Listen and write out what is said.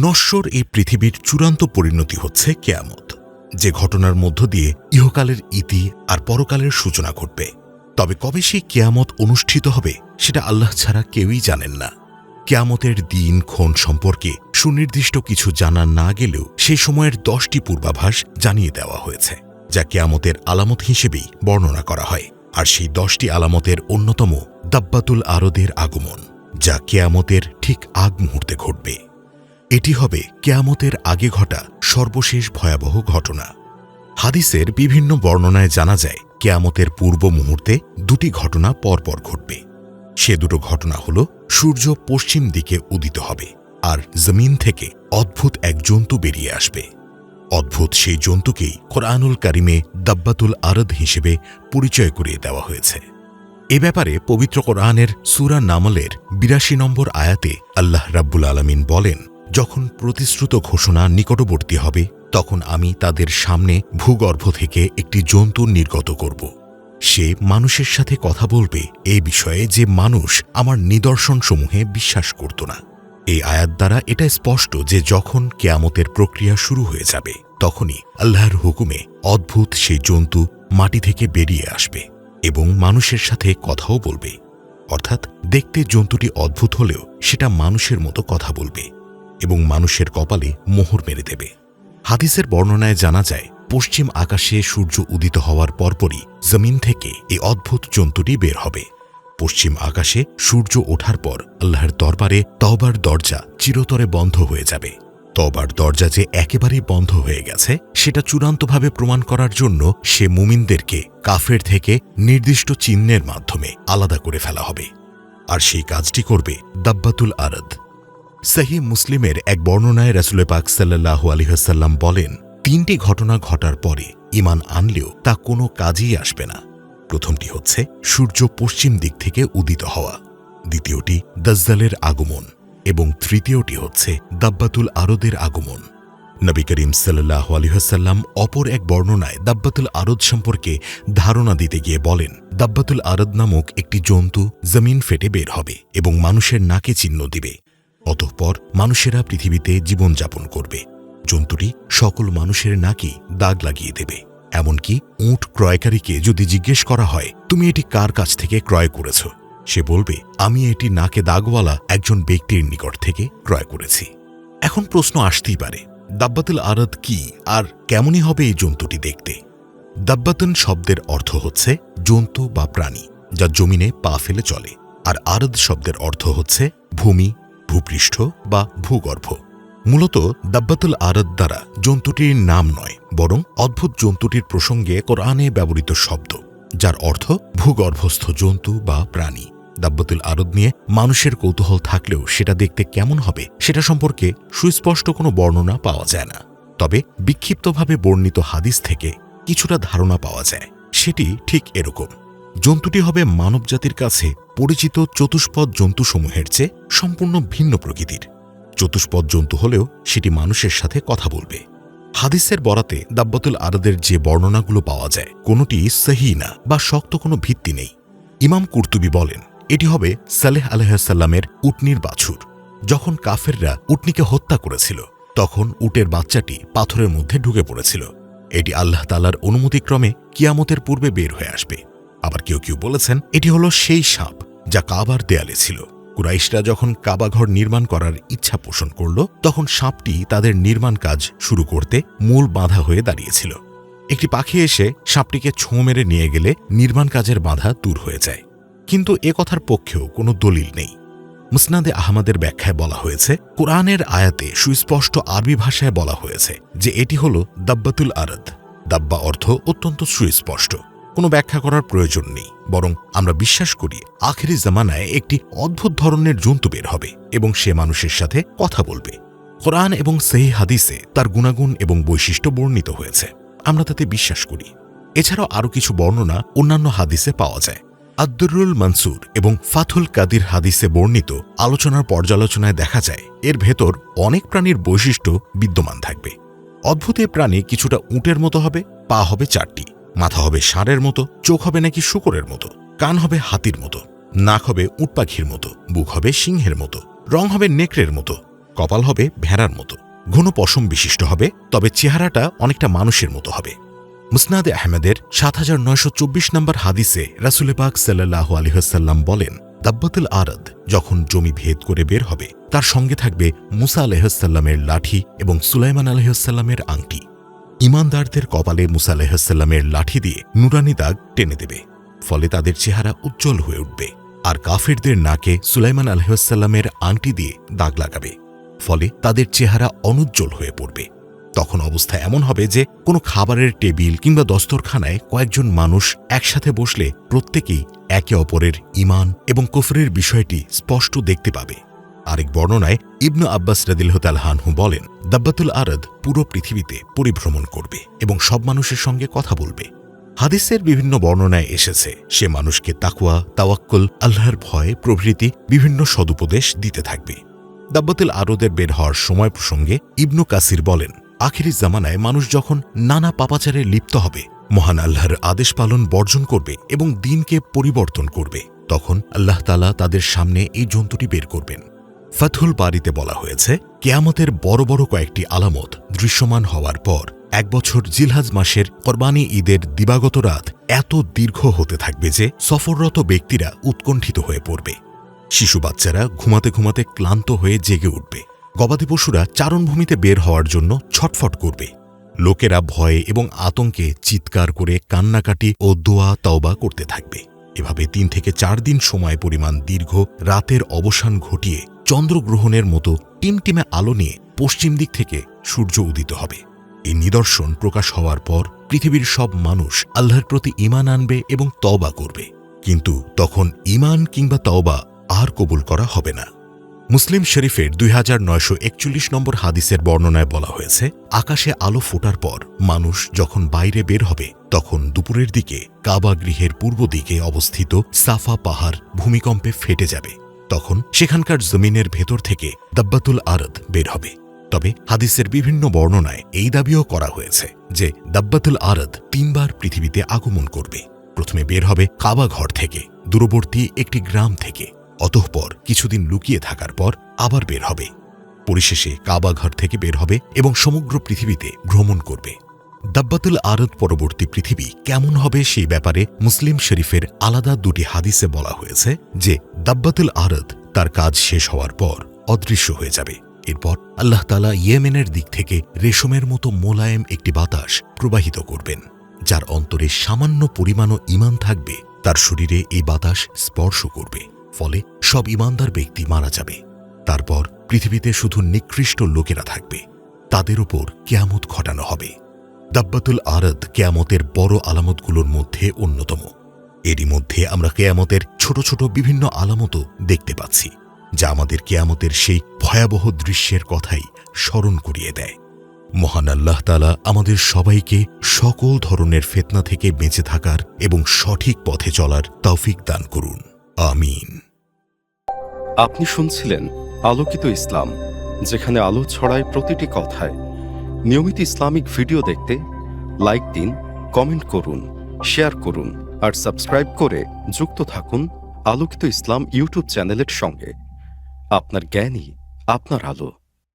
নশ্বর এই পৃথিবীর চূড়ান্ত পরিণতি হচ্ছে কেয়ামত, যে ঘটনার মধ্য দিয়ে ইহকালের ইতি আর পরকালের সূচনা ঘটবে। তবে কবে সেই কেয়ামত অনুষ্ঠিত হবে, সেটা আল্লাহ ছাড়া কেউই জানেন না। কেয়ামতের দিন ক্ষণ সম্পর্কে সুনির্দিষ্ট কিছু জানা না গেলেও সেই সময়ের দশটি পূর্বাভাস জানিয়ে দেওয়া হয়েছে, যা কেয়ামতের আলামত হিসেবেই বর্ণনা করা হয়। আর সেই দশটি আলামতের অন্যতম দাব্বাতুল আরদের আগমন, যা কেয়ামতের ঠিক আগ মুহূর্তে ঘটবে। এটি হবে কেয়ামতের আগে ঘটা সর্বশেষ ভয়াবহ ঘটনা। হাদিসের বিভিন্ন বর্ণনায় জানা যায়, কেয়ামতের পূর্ব মুহূর্তে দুটি ঘটনা পরপর ঘটবে। সে দুটো ঘটনা হল, সূর্য পশ্চিম দিকে উদিত হবে আর জমিন থেকে অদ্ভুত এক জন্তু বেরিয়ে আসবে। অদ্ভুত সেই জন্তুকেই কোরআনুল কারিমে দাব্বাতুল আরদ হিসেবে পরিচয় করিয়ে দেওয়া হয়েছে। এ ব্যাপারে পবিত্র কোরআনের সুরা নামলের বিরাশি নম্বর আয়াতে আল্লাহ রাব্বুল আলমিন বলেন যখন প্রতিশ্রুত ঘোষণা নিকটবর্তী হবে, তখন আমি তাদের সামনে ভূগর্ভ থেকে একটি জন্তু নির্গত করব। সে মানুষের সাথে কথা বলবে এই বিষয়ে যে মানুষ আমার নিদর্শনসমূহে বিশ্বাস করত না। এই আয়াত দ্বারা এটা স্পষ্ট যে যখন কেয়ামতের প্রক্রিয়া শুরু হয়ে যাবে, তখনই আল্লাহর হুকুমে অদ্ভুত সেই জন্তু মাটি থেকে বেরিয়ে আসবে এবং মানুষের সাথে কথাও বলবে। অর্থাৎ দেখতে জন্তুটি অদ্ভুত হলেও সেটা মানুষের মতো কথা বলবে। এবং মানুষের কপালে মোহর মেরে দেবে। হাদিসের বর্ণনায় জানা যায়, পশ্চিম আকাশে সূর্য উদিত হওয়ার পরপরই জমিন থেকে এই অদ্ভুত জন্তুটি বের হবে। পশ্চিম আকাশে সূর্য ওঠার পর আল্লাহর দরবারে তবার দরজা চিরতরে বন্ধ হয়ে যাবে। তবার দরজা যে একেবারেই বন্ধ হয়ে গেছে, সেটা চূড়ান্তভাবে প্রমাণ করার জন্য সে মুমিনদেরকে কাফের থেকে নির্দিষ্ট চিহ্নের মাধ্যমে আলাদা করে ফেলা হবে। আর সেই কাজটি করবে দাব্বাতুল আরদ। সাহি মুসলিমের এক বর্ণনায় রাসুলে পাক সাল্লাহু আলিহাসাল্লাম বলেন, তিনটি ঘটনা ঘটার পরে ইমান আনলেও তা কোনো কাজেই আসবে না। প্রথমটি হচ্ছে সূর্য পশ্চিম দিক থেকে উদিত হওয়া। দ্বিতীয়টি দজ্জালের আগমন। এবং তৃতীয়টি হচ্ছে দাব্বাতুল আরদের আগমন। নবী করিম সাল্লাহ আলহাসাল্লাম অপর এক বর্ণনায় দাব্বাতুল আরদ সম্পর্কে ধারণা দিতে গিয়ে বলেন, দাব্বাতুল আরদ নামক একটি জন্তু জমিন ফেটে বের হবে এবং মানুষের নাকে চিহ্ন দিবে। অতঃপর মানুষেরা পৃথিবীতে জীবনযাপন করবে। জন্তুটি সকল মানুষের নাকি দাগ লাগিয়ে দেবে। এমনকি উঁট ক্রয়কারীকে যদি জিজ্ঞেস করা হয়, তুমি এটি কার কাছ থেকে ক্রয় করেছ? সে বলবে, আমি এটি নাকে দাগওয়ালা একজন ব্যক্তির নিকট থেকে ক্রয় করেছি। এখন প্রশ্ন আসতেই পারে, দাব্বাতুল আরদ কি আর কেমনই হবে এই জন্তুটি দেখতে? দাব্বাতুন শব্দের অর্থ হচ্ছে জন্তু বা প্রাণী, যা জমিনে পা ফেলে চলে। আর আরদ শব্দের অর্থ হচ্ছে ভূমি ভূপৃষ্ঠ বা ভূগর্ভ। মূলত দাব্বাতুল আরদ দ্বারা জন্তুটির নাম নয়, বরং অদ্ভুত জন্তুটির প্রসঙ্গে কোরআনে ব্যবহৃত শব্দ, যার অর্থ ভূগর্ভস্থ জন্তু বা প্রাণী। দাব্বাতুল আরদ নিয়ে মানুষের কৌতূহল থাকলেও সেটা দেখতে কেমন হবে সেটা সম্পর্কে সুস্পষ্ট কোনো বর্ণনা পাওয়া যায় না। তবে বিক্ষিপ্তভাবে বর্ণিত হাদিস থেকে কিছুটা ধারণা পাওয়া যায়, সেটি ঠিক এরকম। জন্তুটি হবে মানবজাতির কাছে পরিচিত চতুষ্পদ জন্তুসমূহের চেয়ে সম্পূর্ণ ভিন্ন প্রকৃতির। চতুষ্পদ জন্তু হলেও সেটি মানুষের সাথে কথা বলবে। হাদিসের বরাতে দাব্বাতুল আরদের যে বর্ণনাগুলো পাওয়া যায়, কোনোটি সহি না বা শক্ত কোনো ভিত্তি নেই। ইমাম কুর্তুবি বলেন, এটি হবে সালেহ আলহাসাল্লামের উটনির বাছুর। যখন কাফেররা উটনিকে হত্যা করেছিল, তখন উটের বাচ্চাটি পাথরের মধ্যে ঢুকে পড়েছিল। এটি আল্লাহ তালার অনুমতিক্রমে কিয়ামতের পূর্বে বের হয়ে আসবে। আবার কেউ কেউ বলেছেন এটি হলো সেই সাপ যা কাবার দেয়ালে ছিল। কুরাইশরা যখন কাবাঘর নির্মাণ করার ইচ্ছা পোষণ করল, তখন সাপটি তাদের নির্মাণ কাজ শুরু করতে মূল বাধা হয়ে দাঁড়িয়েছিল। একটি পাখি এসে সাপটিকে ছোঁ মেরে নিয়ে গেলে নির্মাণ কাজের বাধা দূর হয়ে যায়। কিন্তু এ কথার পক্ষেও কোনো দলিল নেই। মুসনাদে আহমদের ব্যাখ্যায় বলা হয়েছে, কোরআনের আয়াতে সুস্পষ্ট আরবি ভাষায় বলা হয়েছে যে এটি হল দাব্বাতুল আরদ। দাব্বা অর্থ অত্যন্ত সুস্পষ্ট। কোনো ব্যাখ্যা করার প্রয়োজন নেই, বরং আমরা বিশ্বাস করি আখেরি জামানায় একটি অদ্ভুত ধরনের জন্তু বের হবে এবং সে মানুষের সাথে কথা বলবে। কোরআন এবং সেহি হাদিসে তার গুণাগুণ এবং বৈশিষ্ট্য বর্ণিত হয়েছে। আমরা তাতে বিশ্বাস করি। এছাড়াও আরও কিছু বর্ণনা অন্যান্য হাদিসে পাওয়া যায়। আব্দুরুল মনসুর এবং ফাথুল কাদির হাদিসে বর্ণিত আলোচনার পর্যালোচনায় দেখা যায়, এর ভেতর অনেক প্রাণীর বৈশিষ্ট্য বিদ্যমান থাকবে। অদ্ভুত প্রাণী কিছুটা উটের মতো হবে, পা হবে চারটি। মাথা হবে ষাঁড়ের মতো, চোখ হবে নাকি শুকরের মতো, কান হবে হাতির মতো, নাক হবে উটপাখির মতো, বুক হবে সিংহের মতো, রং হবে নেকড়ের মতো, কপাল হবে ভেড়ার মতো। ঘন পশম বিশিষ্ট হবে, তবে চেহারাটা অনেকটা মানুষের মতো হবে। মুসনাদে আহমেদের সাত হাজার নয়শো চব্বিশ নম্বর হাদিসে রাসুলে পাক সাল্লাহ আলহাসাল্লাম বলেন, দাব্বাতুল আরদ, যখন জমি ভেদ করে বের হবে, তার সঙ্গে থাকবে মুসা আলহাসাল্লামের লাঠি এবং সুলাইমান আলহাসাল্লামের আংটি। ইমানদারদের কপালে মুসা আলাহিসাল্লামের লাঠি দিয়ে নুরানি দাগ টেনে দেবে, ফলে তাদের চেহারা উজ্জ্বল হয়ে উঠবে আর কাফেরদের নাকে সুলাইমান আলহাসাল্লামের আংটি দিয়ে দাগ লাগাবে, ফলে তাদের চেহারা অনুজ্জ্বল হয়ে পড়বে। তখন অবস্থা এমন হবে যে কোনো খাবারের টেবিল কিংবা দস্তরখানায় কয়েকজন মানুষ একসাথে বসলে প্রত্যেকেই একে অপরের ইমান এবং কুফরের বিষয়টি স্পষ্ট দেখতে পাবে। আরেক বর্ণনায় ইবনু আব্বাস রাদিল্লাহানহু বলেন, দাব্বাতুল আরদ পুরো পৃথিবীতে পরিভ্রমণ করবে এবং সব মানুষের সঙ্গে কথা বলবে। হাদিসের বিভিন্ন বর্ণনায় এসেছে, সে মানুষকে তাকুয়া তাওয়াক্কুল, আল্লাহর ভয়, প্রভৃতি বিভিন্ন সদুপদেশ দিতে থাকবে। দাব্বাতুল আরদের বের হওয়ার সময় প্রসঙ্গে ইবনু কাসির বলেন, আখিরি জামানায় মানুষ যখন নানা পাপাচারে লিপ্ত হবে, মহান আল্লাহর আদেশ পালন বর্জন করবে এবং দিনকে পরিবর্তন করবে, তখন আল্লাহ তালা তাদের সামনে এই জন্তুটি বের করবেন। ফাথুল বাড়িতে বলা হয়েছে, কেয়ামতের বড় বড় কয়েকটি আলামত দৃশ্যমান হওয়ার পর এক বছর জিলহাজ মাসের কোরবানি ঈদের দিবাগত রাত এত দীর্ঘ হতে থাকবে যে সফররত ব্যক্তিরা উৎকণ্ঠিত হয়ে পড়বে। শিশু বাচ্চারা ঘুমাতে ঘুমাতে ক্লান্ত হয়ে জেগে উঠবে। গবাদি পশুরা চারণভূমিতে বের হওয়ার জন্য ছটফট করবে। লোকেরা ভয়ে এবং আতঙ্কে চিৎকার করে কান্নাকাটি ও দোয়া তওবা করতে থাকবে। এভাবে তিন থেকে চার দিন সময় পরিমাণ দীর্ঘ রাতের অবসান ঘটিয়ে চন্দ্রগ্রহণের মতো টিমটিমে আলো নিয়ে পশ্চিম দিক থেকে সূর্য উদিত হবে। এই নিদর্শন প্রকাশ হওয়ার পর পৃথিবীর সব মানুষ আল্লাহর প্রতি ইমান আনবে এবং তওবা করবে। কিন্তু তখন ইমান কিংবা তওবা আর কবুল করা হবে না। মুসলিম শরীফের দুই হাজার নয়শো একচল্লিশ নম্বর হাদিসের বর্ণনায় বলা হয়েছে, আকাশে আলো ফোটার পর মানুষ যখন বাইরে বের হবে, তখন দুপুরের দিকে কাবা গৃহের পূর্ব দিকে অবস্থিত সাফা পাহাড় ভূমিকম্পে ফেটে যাবে। তখন সেখানকার জমিনের ভেতর থেকে দাব্বাতুল আরদ বের হবে। তবে হাদিসের বিভিন্ন বর্ণনায় এই দাবিও করা হয়েছে যে দাব্বাতুল আরদ তিনবার পৃথিবীতে আগমন করবে। প্রথমে বের হবে কাবা ঘর থেকে, দূরবর্তী একটি গ্রাম থেকে। অতঃপর কিছুদিন লুকিয়ে থাকার পর আবার বের হবে। পরিশেষে কাবা ঘর থেকে বের হবে এবং সমগ্র পৃথিবীতে ভ্রমণ করবে। দাব্বাতুল আরদ পরবর্তী পৃথিবী কেমন হবে সেই ব্যাপারে মুসলিম শরীফের আলাদা দুটি হাদিসে বলা হয়েছে যে দাব্বাতুল আরদ তার কাজ শেষ হওয়ার পর অদৃশ্য হয়ে যাবে। এরপর আল্লাহ তালা ইয়েমেনের দিক থেকে রেশমের মতো মোলায়েম একটি বাতাস প্রবাহিত করবেন, যার অন্তরে সামান্য পরিমাণও ইমান থাকবে, তার শরীরে এই বাতাস স্পর্শ করবে, ফলে সব ইমানদার ব্যক্তি মারা যাবে। তারপর পৃথিবীতে শুধু নিকৃষ্ট লোকেরা থাকবে, তাদের ওপর কেয়ামত ঘটানো হবে। দাব্বাতুল আরদ কেয়ামতের বড় আলামতগুলোর মধ্যে অন্যতম। এরই মধ্যে আমরা কেয়ামতের ছোট ছোট বিভিন্ন আলামতও দেখতে পাচ্ছি, যা আমাদের কেয়ামতের সেই ভয়াবহ দৃশ্যের কথাই স্মরণ করিয়ে দেয়। মহান আল্লাহ তালা আমাদের সবাইকে সকল ধরনের ফেতনা থেকে বেঁচে থাকার এবং সঠিক পথে চলার তৌফিক দান করুন। আমিন। আপনি শুনছিলেন আলোকিত ইসলাম, যেখানে আলো ছড়ায় প্রতিটি কথায়। নিয়মিত ইসলামিক ভিডিও দেখতে লাইক দিন, কমেন্ট করুন, শেয়ার করুন আর সাবস্ক্রাইব করে যুক্ত থাকুন আলোকিত ইসলাম ইউটিউব চ্যানেলের সঙ্গে। আপনার জ্ঞানই আপনার আলো।